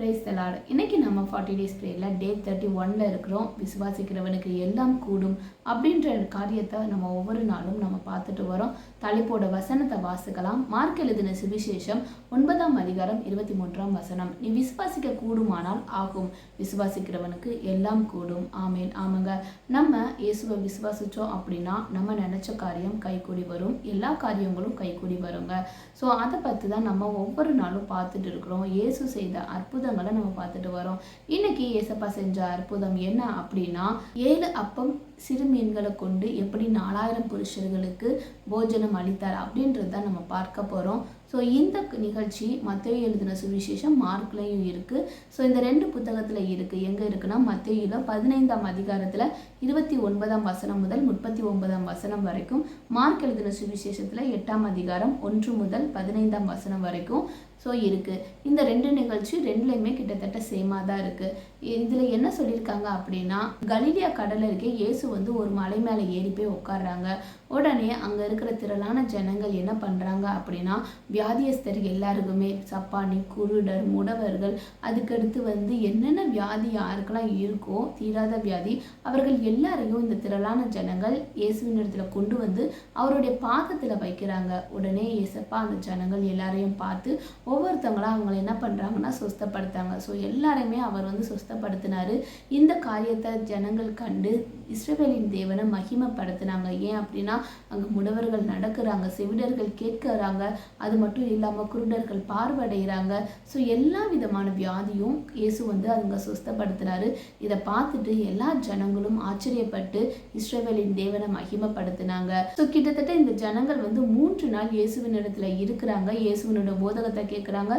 Price the Lord இன்னைக்கு நம்ம forty days ப்ரேயரில் டே தேர்ட்டி ஒன்ல இருக்கிறோம். விசுவாசிக்கிறவனுக்கு எல்லாம் கூடும் அப்படின்ற காரியத்தை நம்ம ஒவ்வொரு நாளும் நம்ம பார்த்துட்டு வரோம். தலைப்போட வசனத்தை வாசிக்கலாம். மார்க் எழுதின சுவிசேஷம் ஒன்பதாம் அதிகாரம் இருபத்தி மூன்றாம் வசனம். நீ விசுவாசிக்க கூடுமானால் ஆகும். விசுவாசிக்கிறவனுக்கு எல்லாம் கூடும். ஆமேன். ஆமாங்க. நம்ம இயேசுவை விசுவாசித்தோம் அப்படின்னா நம்ம நினச்ச காரியம் கைகூடி வரும். எல்லா காரியங்களும் கைகூடி வருங்க. ஸோ அதை பற்றி தான் நம்ம ஒவ்வொரு நாளும் பார்த்துட்டு இருக்கிறோம். இயேசு செய்த அற்புதங்களை நம்ம பார்த்துட்டு வரோம். இன்னைக்கு ஏசப்பா செஞ்ச அற்புதம் என்ன அப்படின்னா ஏழு அப்பம் சிறு மீன்களை கொண்டு எப்படி நாலாயிரம் புருஷர்களுக்கு போஜனம் அளித்தார் அப்படின்றது தான் நம்ம பார்க்க போகிறோம் ஸோ இந்த நிகழ்ச்சி மத்திய எழுதின சுவிசேஷம் மார்க்லையும் இருக்குது ஸோ இந்த ரெண்டு புத்தகத்தில் இருக்குது எங்கே இருக்குன்னா மத்தியில் பதினைந்தாம் அதிகாரத்தில் இருபத்தி ஒன்பதாம் வசனம் முதல் முப்பத்தி ஒன்பதாம் வசனம் வரைக்கும் மார்க் எழுதின சுவிசேஷத்தில் எட்டாம் அதிகாரம் ஒன்று முதல் பதினைந்தாம் வசனம் வரைக்கும் ஸோ இருக்குது இந்த ரெண்டு நிகழ்ச்சி ரெண்டுலேயுமே கிட்டத்தட்ட சேமாக தான் இருக்குது இதில் என்ன சொல்லியிருக்காங்க அப்படின்னா கலீலியா கடலில் இருக்கே இயேசு வந்து ஒரு மலை மேலே ஏறி போய் உட்காடுறாங்க உடனே அங்கே இருக்கிற திரளான ஜனங்கள் என்ன பண்ணுறாங்க அப்படின்னா வியாதியஸ்தர் எல்லாருக்குமே சப்பானி குருடர் முடவர்கள் அதுக்கடுத்து வந்து என்னென்ன வியாதி யாருக்கெல்லாம் இருக்கோ தீராத வியாதி அவர்கள் எல்லாரையும் இந்த திரளான ஜனங்கள் இயேசுவின் இடத்துல கொண்டு வந்து அவருடைய பாதத்தில் வைக்கிறாங்க. உடனே இயேசப்பா அந்த ஜனங்கள் எல்லாரையும் பார்த்து ஒவ்வொருத்தவங்களும் அவங்கள என்ன பண்ணுறாங்கன்னா சுஸ்தப்படுத்தாங்க. ஸோ எல்லாரையுமே அவர் வந்து சுஸ்தப்படுத்தினார். இந்த காரியத்தை ஜனங்கள் கண்டு இஸ்ரவேலின் தேவனை மகிமைப்படுத்தினாங்க. ஏன் அப்படின்னா அங்கே முடவர்கள் நடக்கிறாங்க செவிடர்கள் கேட்கிறாங்க அது மட்டும் இல்லாமல் குருடர்கள் பார்வையடைகிறாங்க. ஸோ எல்லா விதமான வியாதியும் இயேசு வந்து அவங்க சுஸ்தப்படுத்தினாரு இதை பார்த்துட்டு எல்லா ஜனங்களும் ஆச்சரியப்பட்டு இஸ்ரவேலின் தேவனை மகிமைப்படுத்தினாங்க. ஸோ கிட்டத்தட்ட இந்த ஜனங்கள் வந்து மூன்று நாள் இயேசுவின் இடத்துல இருக்கிறாங்க. இயேசுவினோட போதகத்தை கேட்குறாங்க.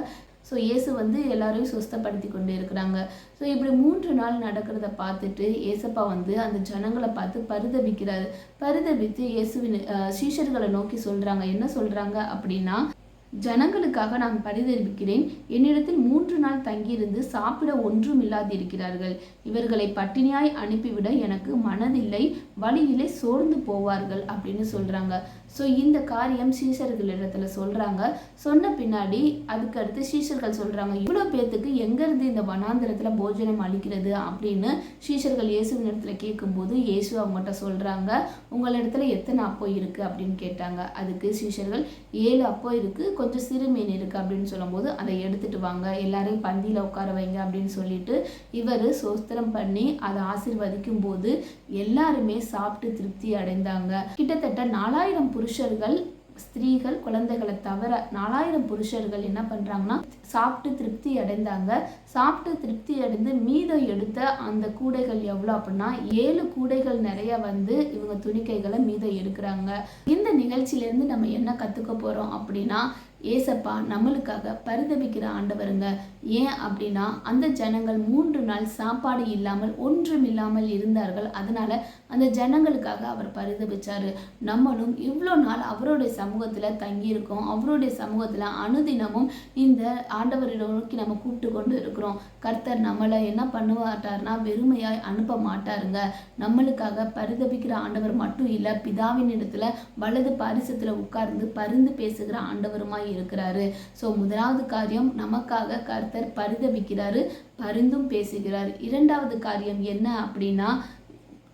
ஸோ இயேசு வந்து எல்லாரையும் சுஸ்தப்படுத்தி கொண்டு இருக்கிறாங்க. ஸோ இப்படி மூன்று நாள் நடக்கிறத பார்த்துட்டு ஏசப்பா வந்து அந்த ஜனங்களை பார்த்து பரிதபிக்கிறாரு. பரிதபித்து இயேசுவின் சீஷர்களை நோக்கி சொல்கிறாங்க என்ன சொல்கிறாங்க அப்படின்னா ஜனங்களுக்காக நான் பரிதவிக்கிறேன். என்னிடத்தில் மூன்று நாள் தங்கியிருந்து சாப்பிட ஒன்றும் இல்லாதிருக்கிறார்கள். இவர்களை பட்டினியாய் அனுப்பிவிட எனக்கு மனதில்லை. வழியிலே சோர்ந்து போவார்கள் அப்படின்னு சொல்கிறாங்க ஸோ இந்த காரியம் சீஷர்களிடத்துல சொல்கிறாங்க சொன்ன பின்னாடி அதுக்கடுத்து சீசர்கள் சொல்கிறாங்க இவ்வளோ பேர்த்துக்கு எங்கேருந்து இந்த வனாந்திரத்தில் போஜனம் அளிக்கிறது? அப்படின்னு சீசர்கள் இயேசுவின் இடத்துல கேட்கும்போது இயேசு அவங்ககிட்ட சொல்கிறாங்க உங்களிடத்துல எத்தனை அப்போ இருக்குது அப்படின்னு கேட்டாங்க. அதுக்கு சீசர்கள் ஏழு அப்போ இருக்குது கொஞ்சம் சிறு மீன் இருக்குது அப்படின்னு சொல்லும்போது அதை எடுத்துட்டு வாங்க எல்லாரையும் பந்தியில் உட்கார வைங்க அப்படின்னு சொல்லிட்டு இவர் சோஸ்திரம் பண்ணி அதை ஆசிர்வதிக்கும் போது எல்லாருமே சாப்பிட்டு திருப்தி அடைந்தாங்க. கிட்டத்தட்ட நாலாயிரம் புருஷர்கள் ஸ்திரீகள் குழந்தைகளை தவிர நாலாயிரம் புருஷர்கள் என்ன பண்ணுறாங்கன்னா சாப்பிட்டு திருப்தி அடைந்தாங்க. சாப்பிட்டு திருப்தி அடைந்து மீதம் எடுத்த அந்த கூடைகள் எவ்வளோ அப்படின்னா ஏழு கூடைகள் நிறைய வந்து இவங்க துணிக்கைகளை மீதம் எடுக்கிறாங்க. இந்த நிகழ்ச்சியிலேருந்து நம்ம என்ன கற்றுக்க போகிறோம் அப்படின்னா ஏசப்பா நம்மளுக்காக பரிதபிக்கிற ஆண்டவருங்க. ஏன் அப்படின்னா அந்த ஜனங்கள் மூன்று நாள் சாப்பாடு இல்லாமல் ஒன்றும் இல்லாமல் இருந்தார்கள். அதனால அந்த ஜனங்களுக்காக அவர் பரிதபிச்சாரு. நம்மளும் இவ்வளோ நாள் அவருடைய சமூகத்தில் தங்கியிருக்கோம். அவருடைய சமூகத்தில் அனுதினமும் இந்த ஆண்டவரிட நோக்கி நம்ம கூப்பிட்டு கொண்டு இருக்கிறோம். கர்த்தர் நம்மளை என்ன பண்ணுவாட்டார்னா வெறுமையாய் அனுப்ப மாட்டாருங்க. நம்மளுக்காக பரிதபிக்கிற ஆண்டவர் மட்டும் இல்லை பிதாவின் இடத்துல வலது பாரிசத்தில் உட்கார்ந்து பரிந்து பேசுகிற ஆண்டவருமாய் இருக்கிறாரு. ஸோ முதலாவது காரியம் நமக்காக கர்த்தர் பரிதபிக்கிறாரு பரிந்தும் பேசுகிறார். இரண்டாவது காரியம் என்ன அப்படின்னா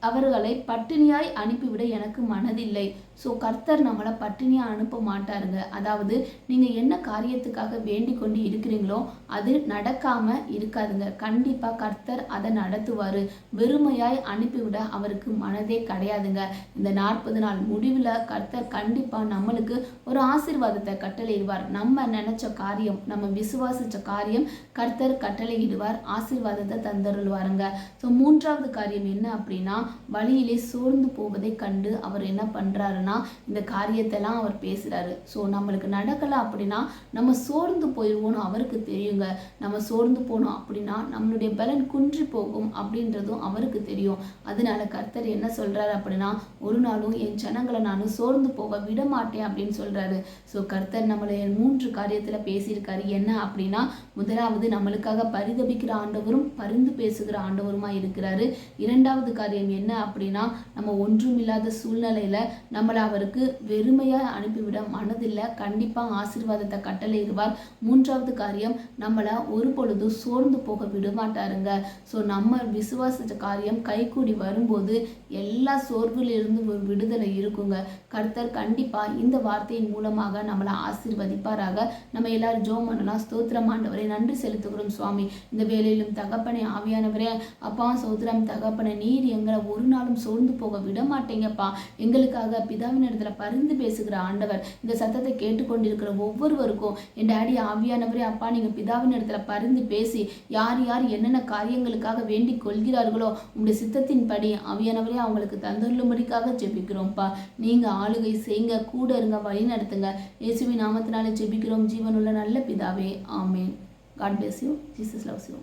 அவர்களை பட்டினியாய் அனுப்பிவிட எனக்கு மனதில்லை. ஸோ கர்த்தர் நம்மளை பட்டினியாக அனுப்ப மாட்டாருங்க. அதாவது நீங்கள் என்ன காரியத்துக்காக வேண்டி கொண்டு இருக்கிறீங்களோ அது நடக்காமல் இருக்காதுங்க. கண்டிப்பாக கர்த்தர் அதை நடத்துவார். வெறுமையாய் அனுப்பிவிட அவருக்கு மனதே கிடையாதுங்க. இந்த நாற்பது நாள் முடிவில் கர்த்தர் கண்டிப்பாக நம்மளுக்கு ஒரு ஆசிர்வாதத்தை கட்டளையிடுவார். நம்ம நினச்ச காரியம் நம்ம விசுவாசித்த காரியம் கர்த்தர் கட்டளையிடுவார் ஆசிர்வாதத்தை தந்தருள்வாருங்க. ஸோ மூன்றாவது காரியம் என்ன அப்படின்னா வழியிலே சோர்ந்து போவதை கண்டு அவர் என்ன பண்ணுறாருன்னா இந்த காரியத்தெல்லாம் அவர் பேசுகிறாரு ஸோ நம்மளுக்கு நடக்கலை அப்படின்னா நம்ம சோர்ந்து போயிடுவோம்னு அவருக்கு தெரியுங்க. நம்ம சோர்ந்து போனோம் அப்படின்னா நம்மளுடைய பலன் குன்றி போகும் அப்படின்றதும் அவருக்கு தெரியும். அதனால கர்த்தர் என்ன சொல்கிறாரு அப்படின்னா ஒரு நாளும் என் ஜனங்களை நான் சோர்ந்து போக விட மாட்டேன் அப்படின்னு சொல்கிறாரு ஸோ கர்த்தர் நம்மளை மூன்று காரியத்தில் பேசியிருக்காரு. என்ன அப்படின்னா முதலாவது நம்மளுக்காக பரிதபிக்கிற ஆண்டவரும் பரிந்து பேசுகிற ஆண்டவருமா இருக்கிறாரு. இரண்டாவது காரியம் என்ன அப்படின்னா நம்ம ஒன்றும் இல்லாத சூழ்நிலையில் நம்மளை அவருக்கு வெறுமையாக அனுப்பிவிட மனதில்லை. கண்டிப்பாக ஆசீர்வாதத்தை கட்டளையிடுவார். மூன்றாவது காரியம் நம்மளை ஒரு பொழுதும் சோர்ந்து போக விடமாட்டாருங்க ஸோ நம்ம விசுவாசித்த காரியம் கைகூடி வரும்போது எல்லா சோர்விலிருந்து ஒரு விடுதலை இருக்குங்க. கர்த்தர் கண்டிப்பாக இந்த வார்த்தையின் மூலமாக நம்மளை ஆசீர்வதிப்பாராக. நம்ம எல்லாரும் ஜோ பண்ணலாம். ஸ்தோத்திரம் ஆண்டவரை நன்றி செலுத்துகிறோம் சுவாமி. இந்த வேலையிலும் தகப்பனை ஆவியானவரே அப்பா சோத்திரம் தகப்பனை நீர் எங்களை ஒரு நாளும் சோர்ந்து போக விட மாட்டேங்கப்பா. எங்களுக்காக பிதாவின் இடத்துல பரிந்து பேசுகிற ஆண்டவர் இந்த சத்தத்தை கேட்டுக்கொண்டிருக்கிற ஒவ்வொருவருக்கும் என் டாடி ஆவியானவரே அப்பா நீங்கள் பிதாவின் இடத்துல பரிந்து பேசி யார் யார் என்னென்ன காரியங்களுக்காக வேண்டி கொள்கிறார்களோ உங்களுடைய சித்தத்தின்படி ஆவியானவரே அவங்களுக்கு தந்துள்ளும்படிக்காக ஜெபிக்கிறோம்ப்பா. நீங்கள் ஆளுகை செய்யுங்க கூட இருங்க வழி நடத்துங்க. இயேசுவின் நாமத்தினால ஜெபிக்கிறோம். ஜீவனுள்ள நல்ல பிதாவே ஆமேன். God bless you Jesus loves you